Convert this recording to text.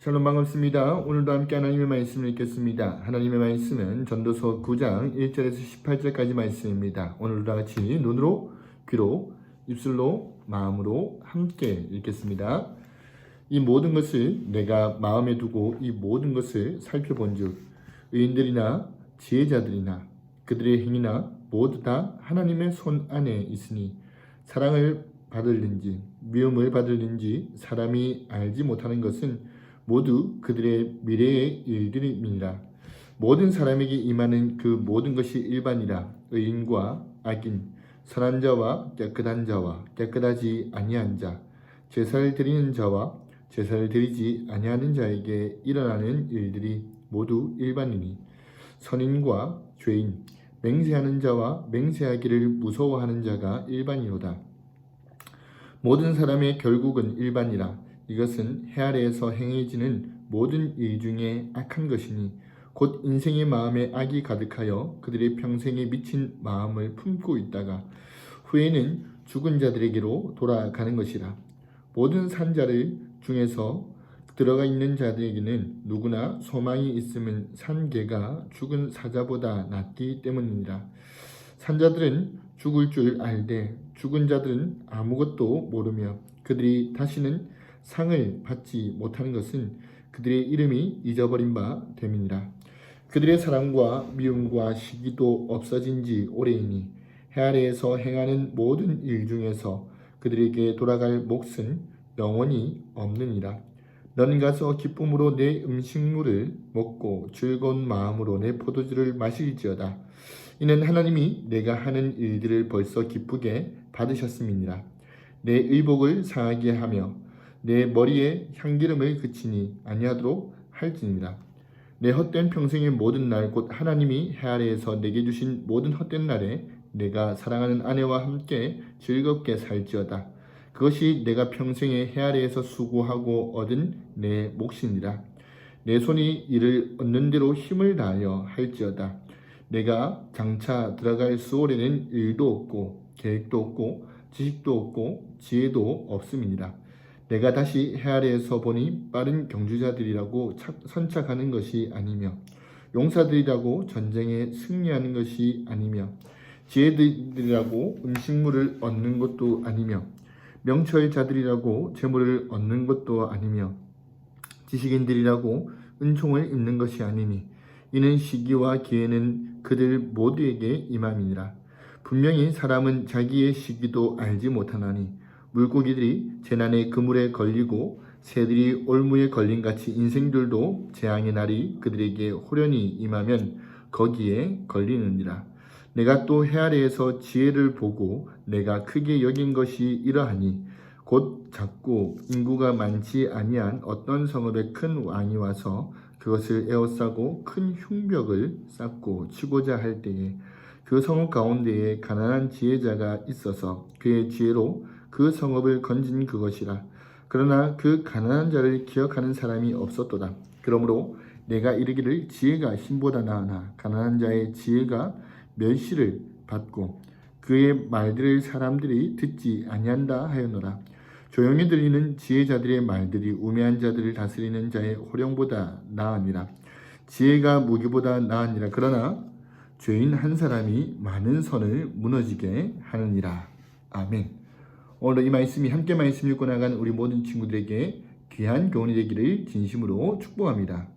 샬롬 반갑습니다. 오늘도 함께 하나님의 말씀을 읽겠습니다. 하나님의 말씀은 전도서 9장 1절에서 18절까지 말씀입니다. 오늘도 다 같이 눈으로, 귀로, 입술로, 마음으로 함께 읽겠습니다. 이 모든 것을 내가 마음에 두고 이 모든 것을 살펴본즉 의인들이나 지혜자들이나 그들의 행위나 모두 다 하나님의 손 안에 있으니 사랑을 받을는지 미움을 받을는지 사람이 알지 못하는 것은 모두 그들의 미래의 일들입니다. 모든 사람에게 임하는 그 모든 것이 일반이라 의인과 악인 선한 자와 깨끗한 자와 깨끗하지 아니한 자 제사를 드리는 자와 제사를 드리지 아니하는 자에게 일어나는 일들이 모두 일반이니 선인과 죄인 맹세하는 자와 맹세하기를 무서워하는 자가 일반이로다. 모든 사람의 결국은 일반이라 이것은 해 아래에서 행해지는 모든 일 중에 악한 것이니 곧 인생의 마음에 악이 가득하여 그들의 평생에 미친 마음을 품고 있다가 후에는 죽은 자들에게로 돌아가는 것이라. 모든 산자를 중에서 들어가 있는 자들에게는 누구나 소망이 있으면 산개가 죽은 사자보다 낫기 때문이니라. 산자들은 죽을 줄 알되 죽은 자들은 아무것도 모르며 그들이 다시는 상을 받지 못하는 것은 그들의 이름이 잊어버린 바 됨이니라. 그들의 사랑과 미움과 시기도 없어진 지 오래이니 해 아래에서 행하는 모든 일 중에서 그들에게 돌아갈 몫은 영원히 없느니라. 넌 가서 기쁨으로 내 음식물을 먹고 즐거운 마음으로 내 포도주를 마실지어다. 이는 하나님이 내가 하는 일들을 벌써 기쁘게 받으셨음이니라. 내 의복을 상하게 하며 내 머리에 향기름을 그치니 아니하도록 할지니라. 내 헛된 평생의 모든 날 곧 하나님이 해 아래에서 내게 주신 모든 헛된 날에 내가 사랑하는 아내와 함께 즐겁게 살지어다. 그것이 내가 평생에 해 아래에서 수고하고 얻은 내 몫이니라. 내 손이 이를 얻는 대로 힘을 다하여 할지어다. 내가 장차 들어갈 수월에는 일도 없고 계획도 없고 지식도 없고 지혜도 없음이니라. 내가 다시 해 아래에서 보니 빠른 경주자들이라고 착- 선착하는 것이 아니며 용사들이라고 전쟁에 승리하는 것이 아니며 지혜들이라고 음식물을 얻는 것도 아니며 명철 자들이라고 재물을 얻는 것도 아니며 지식인들이라고 은총을 입는 것이 아니니 이는 시기와 기회는 그들 모두에게 임함이니라. 분명히 사람은 자기의 시기도 알지 못하나니 물고기들이 재난의 그물에 걸리고 새들이 올무에 걸린 같이 인생들도 재앙의 날이 그들에게 호련히 임하면 거기에 걸리느니라. 내가 또 해 아래에서 지혜를 보고 내가 크게 여긴 것이 이러하니 곧 작고 인구가 많지 아니한 어떤 성읍에 큰 왕이 와서 그것을 에워싸고 큰 흉벽을 쌓고 치고자 할 때에 그 성읍 가운데에 가난한 지혜자가 있어서 그의 지혜로 그 성읍을 건진 그것이라. 그러나 그 가난한 자를 기억하는 사람이 없었도다. 그러므로 내가 이르기를 지혜가 힘보다 나으나 가난한 자의 지혜가 멸시를 받고 그의 말들을 사람들이 듣지 아니한다 하였노라. 조용히 들리는 지혜자들의 말들이 우매한 자들을 다스리는 자의 호령보다 나으니라. 지혜가 무기보다 나으니라. 그러나 죄인 한 사람이 많은 선을 무너지게 하느니라. 아멘. 오늘 이 말씀이 함께 말씀 읽고 나간 우리 모든 친구들에게 귀한 교훈이 되기를 진심으로 축복합니다.